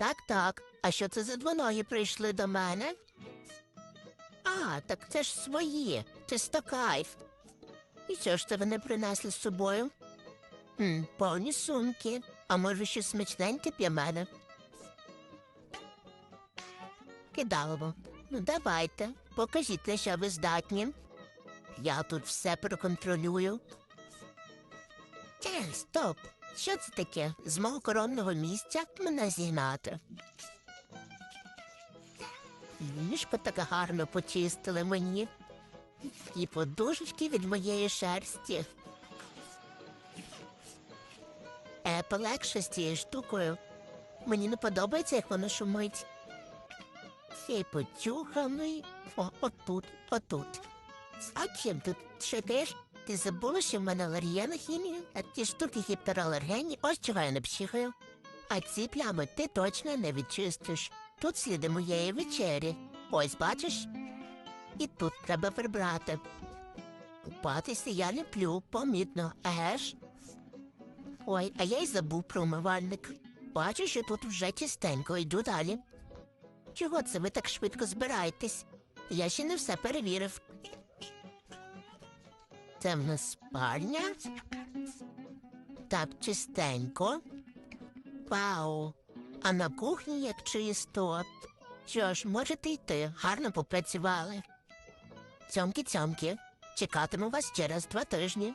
Так, так. А що це за двоногі прийшли до мене? А, так це ж свої. Чисто кайф. І що ж це вони принесли з собою? Хм, повні сумки. А може, щось смачненьке для мене? Кидалово. Ну, давайте, покажіть, що ви здатні. Я тут все проконтролюю. Е, стоп! Що це таке? З мого коронного місця мене зігнати. Ліжко так гарно почистили мені. І подушечки від моєї шерсті. Е, полегше з цією штукою. Мені не подобається, як воно шумить. Цей потюханий. О, отут, отут. А чим тут шипиш? Ти забула, що в мене алергія на хімію? А ті штуки гіпералергенні, ось чого я не психаю. А ці плями ти точно не відчистиш. Тут сліди моєї вечері. Ось бачиш? І тут треба прибрати. Купатися я не плю, помітно, еге ж? Ой, а я й забув про умивальник. Бачу, що тут вже чистенько, йду далі. Чого це ви так швидко збираєтесь? Я ще не все перевірив. Нас спальня. Так чистенько. Вау. А на кухні як чисто. Що ж, можете йти, гарно попрацювали. Цьомки-цьомки, чекатиму вас через два тижні.